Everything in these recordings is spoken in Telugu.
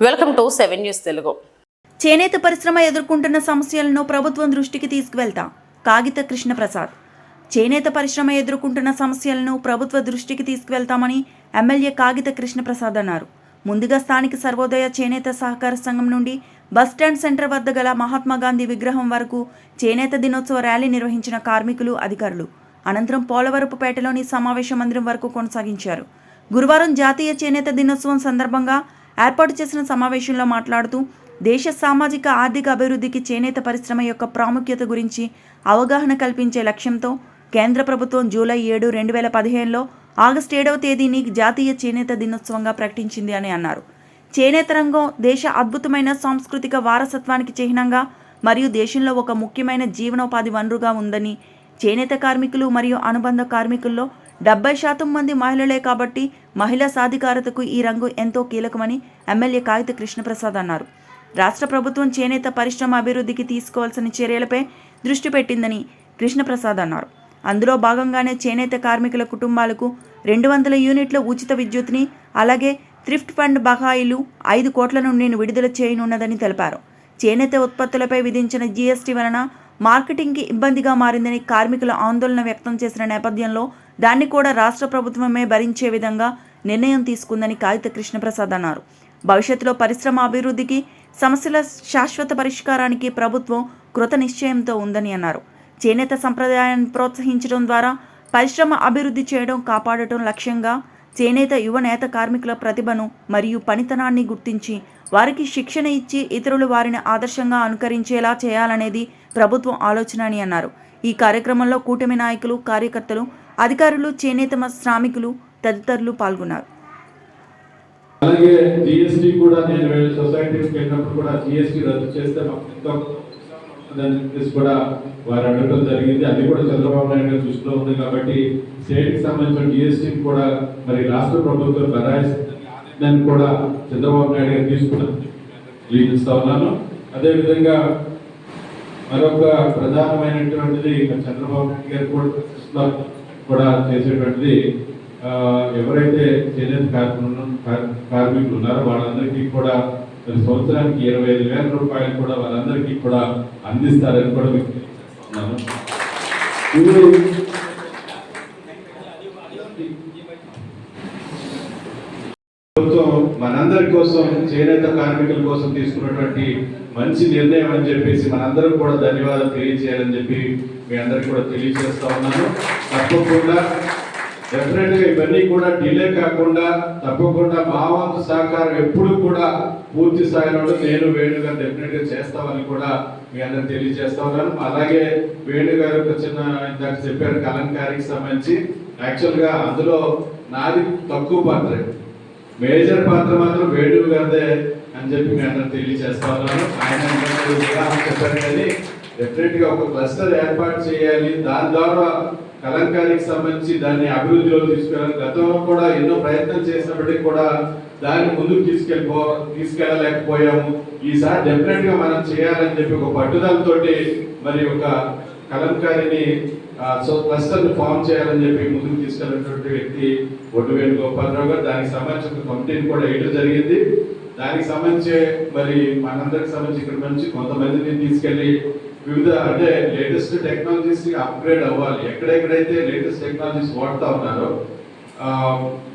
Welcome to seven news Telugu. చేనేత పరిశ్రమ ఎదుర్కొంటున్న సమస్యలను ప్రభుత్వం దృష్టికి తీసుకువెళ్తా కాగిత కృష్ణప్రసాద్. చేనేత పరిశ్రమ ఎదుర్కొంటున్న సమస్యలను ప్రభుత్వ దృష్టికి తీసుకువెళ్తామని ఎమ్మెల్యే కాగిత కృష్ణప్రసాద్ అన్నారు. ముందుగా స్థానిక సర్వోదయ చేనేత సహకార సంఘం నుండి బస్టాండ్ సెంటర్ వద్ద గల మహాత్మాగాంధీ విగ్రహం వరకు చేనేత దినోత్సవ ర్యాలీ నిర్వహించిన కార్మికులు అధికారులు అనంతరం పోలవరపుపేటలోని సమావేశ మందిరం వరకు కొనసాగించారు. గురువారం జాతీయ చేనేత దినోత్సవం సందర్భంగా ఏర్పాటు చేసిన సమావేశంలో మాట్లాడుతూ దేశ సామాజిక ఆర్థిక అభివృద్ధికి చేనేత పరిశ్రమ యొక్క ప్రాముఖ్యత గురించి అవగాహన కల్పించే లక్ష్యంతో కేంద్ర ప్రభుత్వం జూలై ఏడు రెండు వేల పదిహేనులో ఆగస్టు ఏడవ తేదీని జాతీయ చేనేత దినోత్సవంగా ప్రకటించింది అని అన్నారు. చేనేత రంగం దేశ అద్భుతమైన సాంస్కృతిక వారసత్వానికి చిహ్నంగా మరియు దేశంలో ఒక ముఖ్యమైన జీవనోపాధి వనరుగా ఉందని చేనేత కార్మికులు మరియు అనుబంధ కార్మికుల్లో డెబ్బై శాతం మంది మహిళలే కాబట్టి మహిళా సాధికారతకు ఈ రంగు ఎంతో కీలకమని ఎమ్మెల్యే కాగిత కృష్ణప్రసాద్ అన్నారు. రాష్ట్ర ప్రభుత్వం చేనేత పరిశ్రమ అభివృద్ధికి తీసుకోవాల్సిన చర్యలపై దృష్టి పెట్టిందని కృష్ణప్రసాద్ అన్నారు. అందులో భాగంగానే చేనేత కార్మికుల కుటుంబాలకు రెండు వందల యూనిట్ల ఉచిత విద్యుత్ని అలాగే థ్రిఫ్ట్ ఫండ్ బకాయిలు ఐదు కోట్ల నుండి విడుదల చేయనున్నదని తెలిపారు. చేనేత ఉత్పత్తులపై విధించిన జీఎస్టీ వలన మార్కెటింగ్కి ఇబ్బందిగా మారిందని కార్మికులు ఆందోళన వ్యక్తం చేసిన నేపథ్యంలో దాన్ని కూడా రాష్ట్ర ప్రభుత్వమే భరించే విధంగా నిర్ణయం తీసుకుందని కాగిత కృష్ణప్రసాద్ అన్నారు. భవిష్యత్తులో పరిశ్రమ అభివృద్ధికి సమస్యల శాశ్వత పరిష్కారానికి ప్రభుత్వం కృత నిశ్చయంతో ఉందని అన్నారు. చేనేత సంప్రదాయాన్ని ప్రోత్సహించడం ద్వారా పరిశ్రమ అభివృద్ధి చేయడం కాపాడటం లక్ష్యంగా చేనేత యువ నేత కార్మికుల ప్రతిభను మరియు పనితనాన్ని గుర్తించి వారికి శిక్షణ ఇచ్చి ఇతరులు వారిని ఆదర్శంగా అనుకరించేలా చేయాలనేది ప్రభుత్వం ఆలోచన అని అన్నారు. ఈ కార్యక్రమంలో కూటమి నాయకులు కార్యకర్తలు అధికారులు చేనేత శ్రామికులు తదితరులు పాల్గొన్నారు. అలాగే జిఎస్టీ కూడా నేను వెళ్ళి సొసైటీకి వెళ్ళినప్పుడు కూడా జిఎస్టీ రద్దు చేస్తే మాకు ఎంతో దాని చెప్పేసి కూడా వారు అడగడం జరిగింది. అది కూడా చంద్రబాబు నాయుడు గారి దృష్టిలో ఉంది కాబట్టి స్టేట్కి సంబంధించిన జిఎస్టీ కూడా మరి రాష్ట్ర ప్రభుత్వం బరాయిస్తుందని కూడా చంద్రబాబు నాయుడు గారు తీసుకున్న ఇస్తా ఉన్నాను అదేవిధంగా మరొక ప్రధానమైనటువంటిది చంద్రబాబు నాయుడు గారు కూడా కూడా చేసేటువంటిది ఎవరైతే చేనేత కార్మికులు కార్మికులు ఉన్నారో వాళ్ళందరికీ కూడా సంవత్సరానికి ఇరవై ఐదు వేల రూపాయలు కూడా వాళ్ళందరికీ కూడా అందిస్తారని కూడా మీకు తెలియజేస్తున్నాను. ప్రభుత్వం మనందరి కోసం చేనేత కార్మికుల కోసం తీసుకున్నటువంటి మంచి నిర్ణయం అని చెప్పేసి మనందరం కూడా ధన్యవాదాలు తెలియజేయాలని చెప్పి మీ అందరికి కూడా తెలియజేస్తా ఉన్నాను. తప్పకుండా డెఫినెట్గా ఇవన్నీ కూడా డిలే కాకుండా తప్పకుండా మా వంతు సహకారం ఎప్పుడు కూడా పూర్తి స్థాయిలో నేను వేణుగా డెఫినెట్గా చేస్తామని కూడా మీ అందరికి తెలియజేస్తా ఉన్నాను. అలాగే వేణు గారు ఒక చిన్న ఇందాక చెప్పారు కలంకారీకి సంబంధించి. యాక్చువల్గా అందులో నాది తక్కువ పాత్ర. మేజర్ పాత్ర మాత్రం వేణు గారిదే అని చెప్పి మీ అందరికి తెలియజేస్తా ఉన్నాను. ఆయన ఇందాక చెప్పారు కానీ డెఫినెట్గా ఒక క్లస్టర్ ఏర్పాటు చేయాలి. దాని ద్వారా కలంకారీకి సంబంధించి దాన్ని అభివృద్ధిలో తీసుకెళ్ళాలి. గతంలో కూడా ఎన్నో ప్రయత్నం చేసినప్పటికీ కూడా దాన్ని ముందుకు తీసుకెళ్ళిపో తీసుకెళ్ళలేకపోయాము. ఈసారి డెఫినెట్గా మనం చేయాలని చెప్పి ఒక పట్టుదలతోటి మరి ఒక కలంకారిని సో క్లస్టర్ ఫామ్ చేయాలని చెప్పి ముందుకు తీసుకెళ్ళినటువంటి వ్యక్తి ఒడ్డువేణు గోపాలరావు గారు. దానికి సంబంధించిన కమిటీని కూడా వేయడం జరిగింది. దానికి సంబంధించి మరి మనందరికి సంబంధించి ఇక్కడ నుంచి కొంతమందిని తీసుకెళ్ళి వివిధ అంటే లేటెస్ట్ టెక్నాలజీస్ అప్గ్రేడ్ అవ్వాలి. ఎక్కడెక్కడైతే లేటెస్ట్ టెక్నాలజీస్ వాడుతూ ఉన్నారో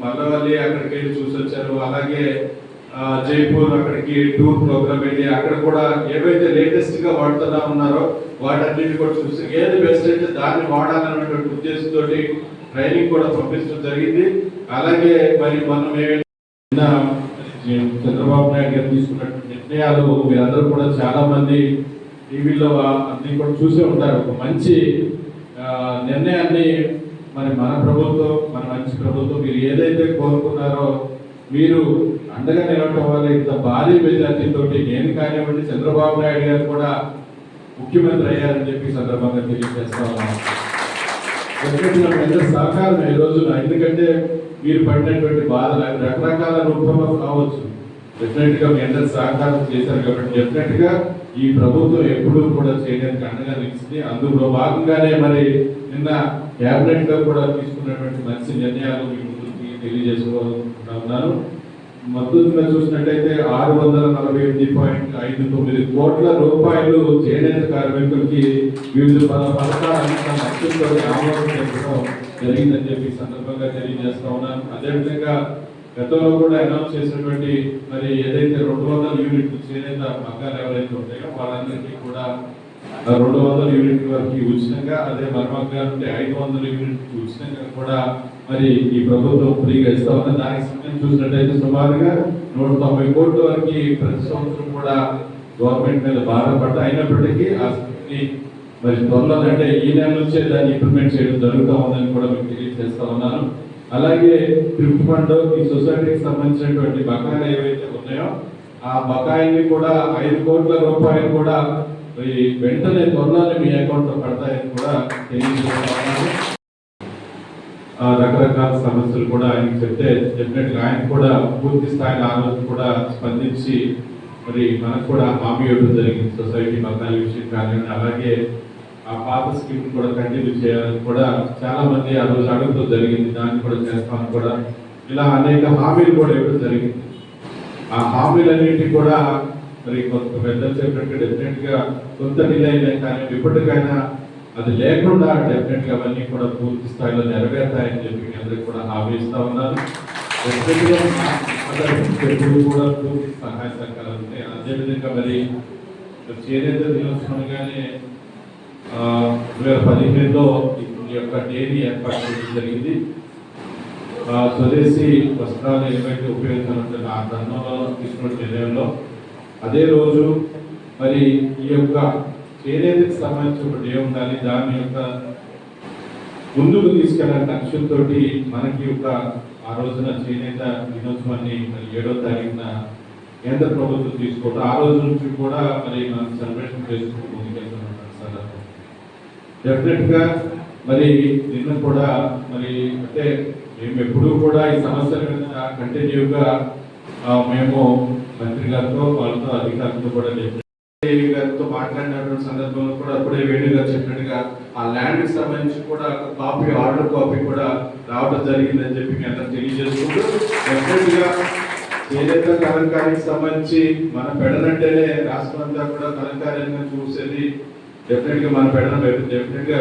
మల్లవల్లి అక్కడికి వెళ్ళి చూసి వచ్చారు అలాగే జైపూర్ అక్కడికి టూర్ ప్రోగ్రామ్ వెళ్ళి అక్కడ కూడా ఏవైతే లేటెస్ట్గా వాడుతున్నా ఉన్నారో వాటన్నిటి కూడా చూసి ఏది బెస్ట్ అయితే దాన్ని వాడాలన్నటువంటి ఉద్దేశంతో ట్రైనింగ్ కూడా పంపించడం జరిగింది. అలాగే మరి మనం ఏమైనా చంద్రబాబు నాయుడు గారు తీసుకున్నటువంటి నిర్ణయాలు మీరందరూ కూడా చాలా మంది టీవీలో అన్ని కూడా చూసే ఉంటారు. ఒక మంచి నిర్ణయాన్ని మరి మన ప్రభుత్వం మన మంచి ప్రభుత్వం మీరు ఏదైతే కోరుకున్నారో మీరు అండగా నిలవటం వల్ల ఇంత భారీ మెజార్టీతో నేను కానివ్వండి చంద్రబాబు నాయుడు గారు కూడా ముఖ్యమంత్రి అయ్యారని చెప్పి సందర్భంగా తెలియజేస్తా ఉన్నాను. సహకారం ఈ రోజున ఎందుకంటే మీరు పడినటువంటి బాధలు రకరకాల రూపంలో కావచ్చు. డెఫినెట్గా మీ సహకారం చేశారు కాబట్టి డెఫినెట్గా ఈ ప్రభుత్వం ఎప్పుడూ కూడా చేయడానికి అండగా నిలిచింది. అందులో భాగంగానే మరి నిన్న కేబినెట్ కూడా తీసుకున్నటువంటి మంచి నిర్ణయాలు తెలియజేసుకోవాలనుకుంటున్నాను ముందుకి తెలియజేసుకోవాలనుకుంటా చూసినట్టయితే ఆరు వందల నలభై ఎనిమిది పాయింట్ ఐదు తొమ్మిది కోట్ల రూపాయలు చేనేత కార్మికులకి వివిధ పద- పథకాల ఆమోదం తెలపడం జరిగిందని చెప్పి సందర్భంగా తెలియజేస్తా ఉన్నాను. అదేవిధంగా గతంలో కూడా అనౌన్స్ చేసినటువంటి మరి ఏదైతే రెండు వందల యూనిట్లు చేనేత మగ్గాలు ఎవరైతే ఉంటాయో వాళ్ళందరికీ కూడా రెండు వందల యూనిట్ వరకు ఉచితంగా అదే మరమగ్గా నుండి ఐదు వందల యూనిట్ ఉచితంగా కూడా మరి ఈ ప్రభుత్వం ఫ్రీగా ఇస్తా ఉన్న దానికి సంబంధించి చూసినట్టయితే సుమారుగా నూట తొంభై కోట్ల వరకు ప్రతి సంవత్సరం కూడా గవర్నమెంట్ మీద బాధపడ్డ అయినప్పటికీ ఆ స్కీమ్ని మరి త్వరలో అంటే ఈ నెల నుంచే దాన్ని ఇంప్లిమెంట్ చేయడం జరుగుతూ ఉందని కూడా మీకు తెలియజేస్తా ఉన్నాను. అలాగే ట్రిప్ ఫండ్ ఈ సొసైటీకి సంబంధించినటువంటి బకాయిలు ఏవైతే ఉన్నాయో ఆ బకాయిల్ని కూడా ఐదు కోట్ల రూపాయలు కూడా మరి వెంటనే త్వరలోనే మీ అకౌంట్లో పడతాయని కూడా తెలియజేస్తున్నాను రకరకాల సమస్యలు కూడా ఆయనకి చెప్తే డెఫినెట్ ఆయన కూడా పూర్తి స్థాయిలో ఆ రోజు కూడా స్పందించి మరి మనకు కూడా హామీ ఇవ్వడం జరిగింది. సొసైటీ మతాల విషయం కానివ్వండి అలాగే ఆ పాత స్కీమ్ కూడా కంటిన్యూ చేయాలని కూడా చాలా మంది ఆ రోజు అడుగుతూ జరిగింది. దాన్ని కూడా చేస్తామని కూడా ఇలా అనేక హామీలు కూడా ఇవ్వడం జరిగింది. ఆ హామీలన్నింటి కూడా మరి కొంత పెద్దలు చెప్పినట్టు డెఫినెట్గా కొంత డిలే అయినా కానీ ఇప్పటికైనా అది లేకుండా డెఫినెట్గా అవన్నీ కూడా పూర్తి స్థాయిలో నెరవేరుతాయని చెప్పి మీ అందరికి కూడా హామీ ఇస్తా ఉన్నాను. ఎప్పుడు కూడా పూర్తి సహాయ సహకారాలు ఉంటాయి. అదేవిధంగా మరి చేనేత దినోత్సవంగానే రెండు వేల పదిహేనులో ఈ యొక్క డేని ఏర్పాటు చేయడం జరిగింది. స్వదేశీ వస్త్రాలు ఏవైతే ఉపయోగించాలంటే ఆ ధర్మంలో తీసుకున్న నిర్ణయంలో అదే రోజు మరి ఈ యొక్క చేనేతకి సంబంధించి ఒక డే ఉండాలి దాని యొక్క ముందుకు తీసుకెళ్ళాలని లక్ష్యంతో మనకి ఒక ఆ రోజున చేనేత దినోత్సవాన్ని మరి ఏడో తారీఖున కేంద్ర ప్రభుత్వం తీసుకోవడం ఆ రోజు నుంచి కూడా మరి మనం సెలబ్రేషన్ చేసుకుంటూ ముందుకెళ్తున్నాం సార్. డెఫినెట్గా మరి నిన్న కూడా మరి అంటే మేము ఎప్పుడూ కూడా ఈ సమస్యల మీద కంటిన్యూగా మేము మంత్రి గారితో వాళ్ళతో అధికారులతో కూడా definitely గారితో మాట్లాడినటువంటి సందర్భంలో కూడా అప్పుడే వేణు గారు చెప్పినట్టుగా ఆ ల్యాండ్కి సంబంధించి కూడా కాపీ ఆర్డర్ కాపీ కూడా రావడం జరిగిందని చెప్పి మీ తెలియజేసుకుంటూ డెఫినెట్ ఏదైతే కలంకారీకి సంబంధించి మన పెడనంటేనే రాష్ట్రం అంతా కూడా కలంకారీగా చూసేది డెఫినెట్గా మన పెడన డెఫినెట్గా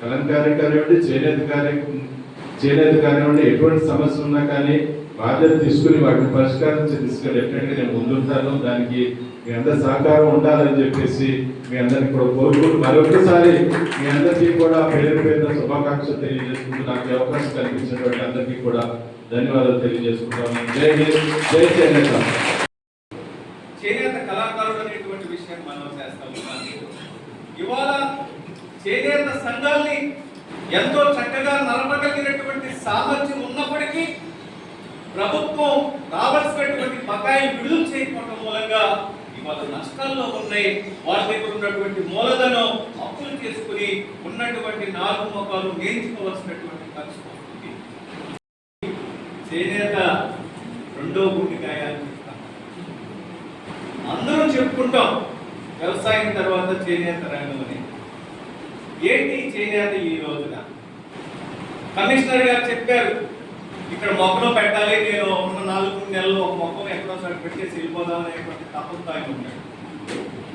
కలంకారీ కానివ్వండి చేనేత కార్య చేనేత కానివ్వండి ఎటువంటి సమస్య ఉన్నా కానీ బాధ్యత తీసుకుని వాటిని పరిష్కారం తీసుకెళ్ళి డెఫినెట్ నేను ముందుంటాను. దానికి మీ అందరి సహకారం ఉండాలని చెప్పేసి మీ అందరికి కూడా కోరుకుంటూ మరొకసారి మీ అందరికీ కూడా పేరు పేరున శుభాకాంక్షలు తెలియజేసుకుంటూ నాకు అవకాశం కల్పించినటువంటి అందరికీ కూడా ధన్యవాదాలు తెలియజేసుకుంటాను. జై హింద్ జై చేనేత చేనేత కళాకారుడు అనేటువంటి విషయాన్ని మనం చేస్తా ఇవాళ చేనేత సంఘాల్ని ఎంతో చక్కగా నడపగలిగినటువంటి సామర్థ్యం ఉన్నప్పటికీ ప్రభుత్వం రావాల్సినటువంటి బకాయిలు విడుదల చేయకపోవడం మూలంగా ఇవాళ నష్టాల్లో ఉన్నాయి. వారి దగ్గర ఉన్నటువంటి మూలధనం అప్పులు చేసుకుని ఉన్నటువంటి నాలుగు మొక్కలు నేర్చుకోవాల్సినటువంటి పరిస్థితి. వస్తుంది చేనేత రెండో గుండెకాయ అని అందరూ చెప్పుకుంటాం వ్యవసాయం తర్వాత చేనేత రంగం అని. ఏంటి చేనేత ఈ రోజున? కమిషనర్ గారు చెప్పారు ఇక్కడ మొక్కలో పెట్టాలి నేను ఒక నాలుగు నెలలు ఒక మొక్కను ఎక్కడో సరే పెట్టేసి వెళ్ళిపోదాం అనేటువంటి తపంతో ఆయన ఉన్నాడు.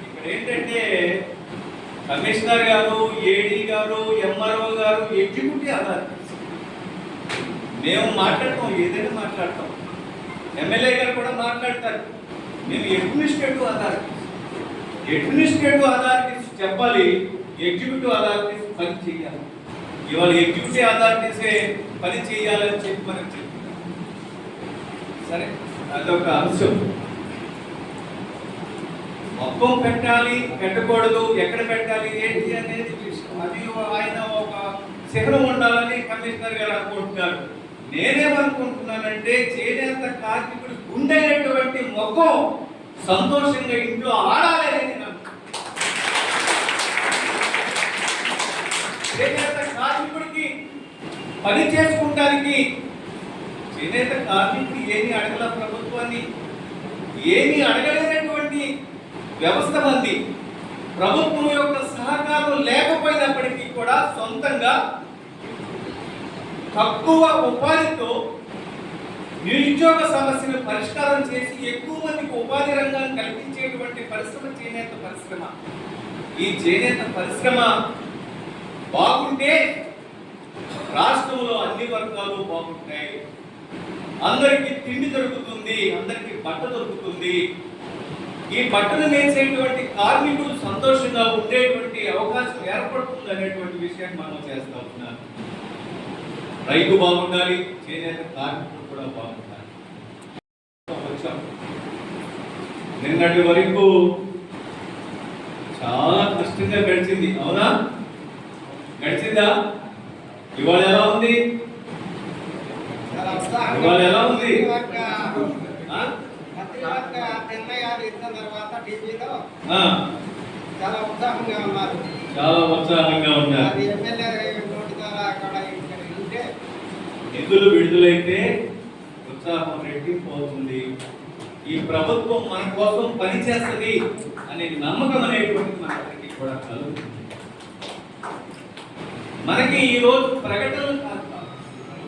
ఇక్కడ ఏంటంటే కమిషనర్ గారు ఏడీ గారు ఎంఆర్ఓ గారు ఎగ్జిక్యూటివ్ అథారిటీస్ మేము మాట్లాడతాం ఏదైనా మాట్లాడతాం. ఎమ్మెల్యే గారు కూడా మాట్లాడతారు. మేము అడ్మినిస్ట్రేటివ్ అథారిటీస్ అడ్మినిస్ట్రేటివ్ అథారిటీస్ చెప్పాలి ఎగ్జిక్యూటివ్ అథారిటీస్ పని చేయాలి. ఇవాళ ఎగ్జిక్యూటివ్ అథారిటీసే పని చేయాలని చెప్పి మనం సరే అదొక అంశం. మొత్తం పెట్టాలి పెట్టకూడదు ఎక్కడ పెట్టాలి ఏంటి అనేది అది ఆయన ఒక శిఖరం ఉండాలని కమిషనర్ గారు అనుకుంటున్నారు. నేనేమనుకుంటున్నానంటే చేనేత కార్మికుడు గుండైనటువంటి మొక్కం సంతోషంగా ఇంట్లో ఆడాలి అనేది చేనేత పని చేసుకుంటానికి చేనేత కార్మికుడు ఏమి అడగల ప్రభుత్వాన్ని ఏమి అడగలేనటువంటి వ్యవస్థ మంది. ప్రభుత్వం యొక్క సహకారం లేకపోయినప్పటికీ కూడా సొంతంగా తక్కువ ఉపాధితో నిరుద్యోగ సమస్యను పరిష్కారం చేసి ఎక్కువ మందికి ఉపాధి రంగాన్ని కల్పించేటువంటి పరిశ్రమ చేనేత పరిశ్రమ. ఈ చేనేత పరిశ్రమ బాగుంటే రాష్ట్రంలో అన్ని వర్గాలు బాగుంటాయి. అందరికీ తిండి దొరుకుతుంది అందరికీ బట్ట దొరుకుతుంది. ఈ బట్టలు నేసేటువంటి కార్మికులు సంతోషంగా ఉండేటువంటి అవకాశం ఏర్పడుతుంది అనేటువంటి విషయాన్ని మనం చేస్తా ఉన్నాం రైతు బాగుండాలి చేనేత కార్మికులు కూడా బాగుండాలి. వచ్చాం. నిన్నటి వరకు చాలా కష్టంగా గడిచింది. అవునా? గడిచిందా? ఇవాళ ఎలా ఉంది? ఇవాళ ఎలా ఉంది? చాలా ఉత్సాహంగా ఉన్నారు చాలా ఉత్సాహంగా ఉన్నారు. నిధులు విడుదలైతే ఉత్సాహం రెట్టి పోతుంది. ఈ ప్రభుత్వం మన కోసం పనిచేస్తుంది అనే నమ్మకం అనేటువంటిది మనందరికీ కూడా కలుగుతుంది. మనకి ఈరోజు ప్రకటనలు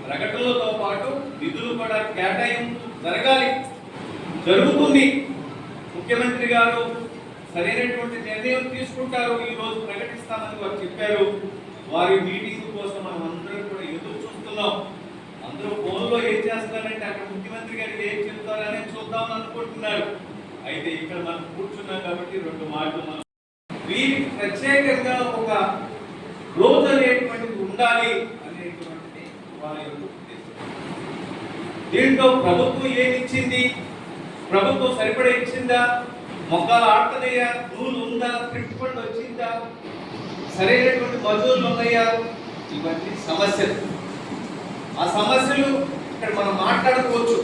ప్రకటనలతో పాటు నిధులు కూడా కేటాయింపు జరగాలి. జరుగుతుంది. ముఖ్యమంత్రి గారు సరైనటువంటి నిర్ణయం తీసుకుంటారు. ఈరోజు ప్రకటిస్తానని ప్రకటిస్తామని వారు చెప్పారు. వారి మీటింగ్ కోసం మనం అందరం కూడా ఎదురు చూస్తున్నాం. అందరూ ఫోన్లో ఏం చేస్తారంటే అక్కడ ముఖ్యమంత్రి గారు ఏం చెప్తారని చూద్దామని అనుకుంటున్నారు. అయితే ఇక్కడ మనం కూర్చున్నాం కాబట్టి రెండు మాటలు మనం వీరికి ప్రత్యేకంగా ఒక రోజు అనేది ఉండాలి అనేటువంటిది వాళ్ళ యొక్క ఉద్దేశం. దీంట్లో ప్రభుత్వం ఏమి ఇచ్చింది ప్రభుత్వం సరిపడా ఇచ్చిందా? మొక్కలు ఆడుతున్నాయా నూలు ఉందా? ట్రిప్ ఫండ్ వచ్చిందా? సరైనటువంటి మజూర్లు ఉన్నాయా? ఇవన్నీ సమస్యలు. ఆ సమస్యలు ఇక్కడ మనం మాట్లాడుకోవచ్చు.